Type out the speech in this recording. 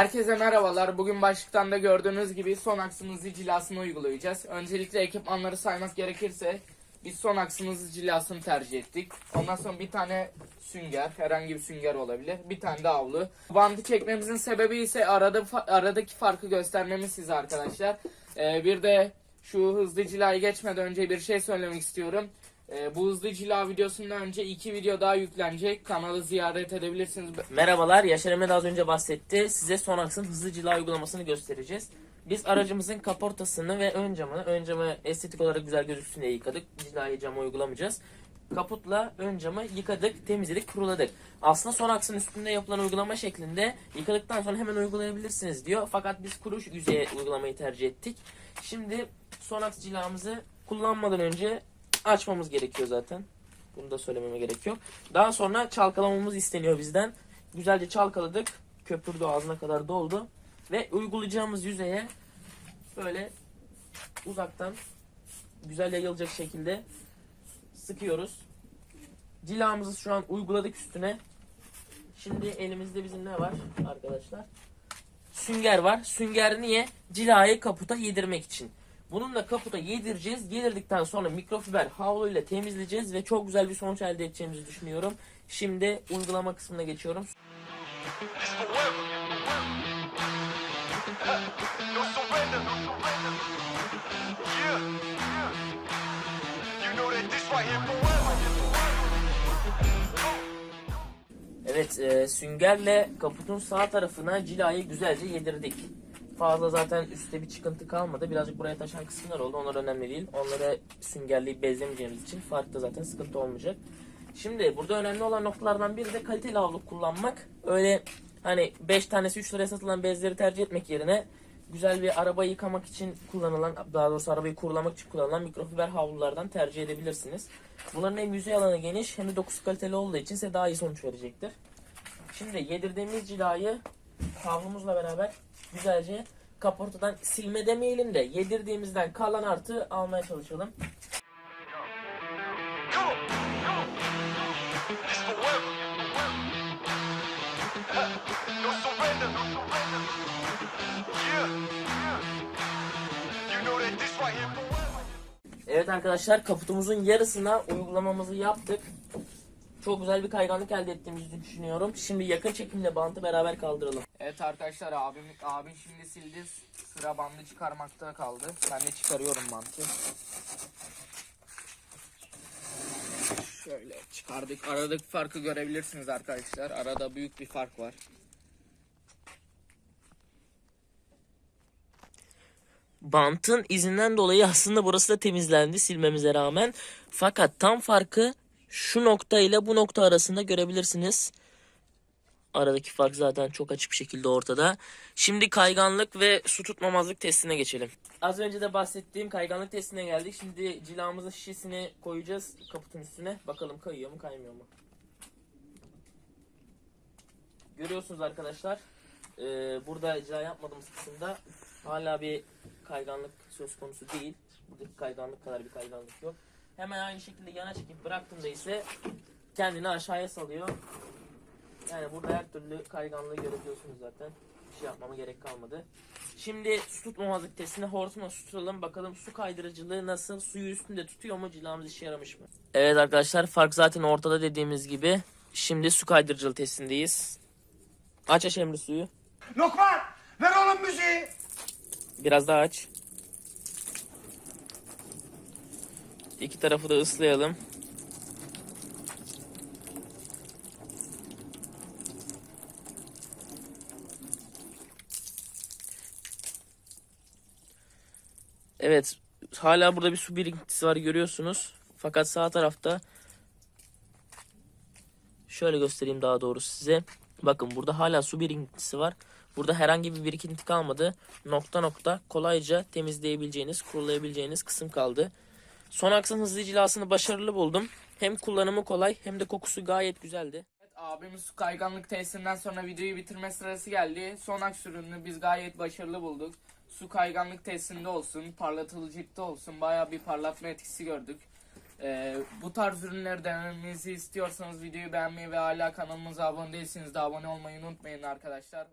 Herkese merhabalar. Bugün başlıktan da gördüğünüz gibi son aksımızı cilasını uygulayacağız. Öncelikle ekipmanları saymak gerekirse biz son aksımızı cilasını tercih ettik. Ondan sonra bir tane sünger, herhangi bir sünger olabilir. Bir tane de avlu. Bandı çekmemizin sebebi ise arada aradaki farkı göstermemiz size arkadaşlar. Ee, bir de şu hızlı cilayı geçmeden önce bir şey söylemek istiyorum. Ee, bu hızlı cila videosundan önce iki video daha yüklenecek. Kanalı ziyaret edebilirsiniz. Merhabalar, Yaşar Emre az önce bahsetti. Size Sonax'ın hızlı cila uygulamasını göstereceğiz. Biz aracımızın kaportasını ve ön camını, ön camı estetik olarak güzel gözüksün diye yıkadık. Cilayı cama uygulamayacağız. Kaputla ön camı yıkadık, temizledik, kuruladık. Aslında Sonax'ın üstünde yapılan uygulama şeklinde yıkadıktan sonra hemen uygulayabilirsiniz diyor. Fakat biz kuru yüzeye uygulamayı tercih ettik. Şimdi Sonax cilamızı kullanmadan önce açmamız gerekiyor zaten. Bunu da söylememe gerek yok. Daha sonra çalkalamamız isteniyor bizden. Güzelce çalkaladık. Köpürdü ağzına kadar doldu. Ve uygulayacağımız yüzeye böyle uzaktan güzel yayılacak şekilde sıkıyoruz. Cilamızı şu an uyguladık üstüne. Şimdi elimizde bizim ne var arkadaşlar? Sünger var. Sünger niye? Cilayı kaputa yedirmek için. Bununla kaputa yedireceğiz. Yedirdikten sonra mikrofiber havluyla temizleyeceğiz ve çok güzel bir sonuç elde edeceğimizi düşünüyorum. Şimdi uygulama kısmına geçiyorum. Evet e, süngerle kaputun sağ tarafına cilayı güzelce yedirdik. Fazla zaten üstte bir çıkıntı kalmadı. Birazcık buraya taşan kısımlar oldu. Onlar önemli değil. Onları süngerleyip bezlemeyeceğimiz için farklı zaten sıkıntı olmayacak. Şimdi burada önemli olan noktalardan biri de kaliteli havlu kullanmak. Öyle hani 5 tanesi 3 liraya satılan bezleri tercih etmek yerine güzel bir araba yıkamak için kullanılan, daha doğrusu arabayı kurulamak için kullanılan mikrofiber havlulardan tercih edebilirsiniz. Bunların hem yüzey alanı geniş hem de dokusu kaliteli olduğu için size daha iyi sonuç verecektir. Şimdi yedirdiğimiz cilayı havlumuzla beraber güzelce kaportadan silme demeyelim de yedirdiğimizden kalan artı almaya çalışalım. Evet arkadaşlar kaputumuzun yarısına uygulamamızı yaptık. Çok güzel bir kayganlık elde ettiğimizi düşünüyorum. Şimdi yakın çekimle bantı beraber kaldıralım. Evet arkadaşlar abim abim şimdi sildi. Sıra bandı çıkarmakta kaldı. Ben de çıkarıyorum bantı. Şöyle çıkardık. Aradaki farkı görebilirsiniz arkadaşlar. Arada büyük bir fark var. Bantın izinden dolayı aslında burası da temizlendi silmemize rağmen. Fakat tam farkı şu nokta ile bu nokta arasında görebilirsiniz. Aradaki fark zaten çok açık bir şekilde ortada. Şimdi kayganlık ve su tutmamazlık testine geçelim. Az önce de bahsettiğim kayganlık testine geldik. Şimdi cilamızın şişesini koyacağız kaputun üstüne. Bakalım kayıyor mu kaymıyor mu? Görüyorsunuz arkadaşlar. Ee, burada cila yapmadığımız kısımda hala bir kayganlık söz konusu değil. Buradaki kayganlık kadar bir kayganlık yok. Hemen aynı şekilde yana çekip bıraktığımda ise kendini aşağıya salıyor. Yani burada her türlü kayganlığı görebiliyorsunuz zaten. Bir şey yapmama gerek kalmadı. Şimdi su tutmamazlık testine hortumla su tutalım. Bakalım su kaydırıcılığı nasıl? Suyu üstünde tutuyor mu? Cilamız işe yaramış mı? Evet arkadaşlar fark zaten ortada dediğimiz gibi. Şimdi su kaydırıcılığı testindeyiz. Aç aç Emre suyu. Lokman ver oğlum müziği. Biraz daha aç. İki tarafı da ıslayalım. Evet, hala burada bir su birikintisi var görüyorsunuz. Fakat sağ tarafta şöyle göstereyim daha doğrusu size. Bakın burada hala su birikintisi var. Burada herhangi bir birikinti kalmadı. Nokta nokta kolayca temizleyebileceğiniz, kurulayabileceğiniz kısım kaldı. Son aksın hızlı cilasını başarılı buldum. Hem kullanımı kolay hem de kokusu gayet güzeldi. Evet, abimin su kayganlık testinden sonra videoyu bitirme sırası geldi. Son aks ürününü biz gayet başarılı bulduk. Su kayganlık testinde olsun, parlatıcılıkta olsun bayağı bir parlatma etkisi gördük. Ee, bu tarz ürünleri denememizi istiyorsanız videoyu beğenmeyi ve hala kanalımıza abone değilseniz de abone olmayı unutmayın arkadaşlar.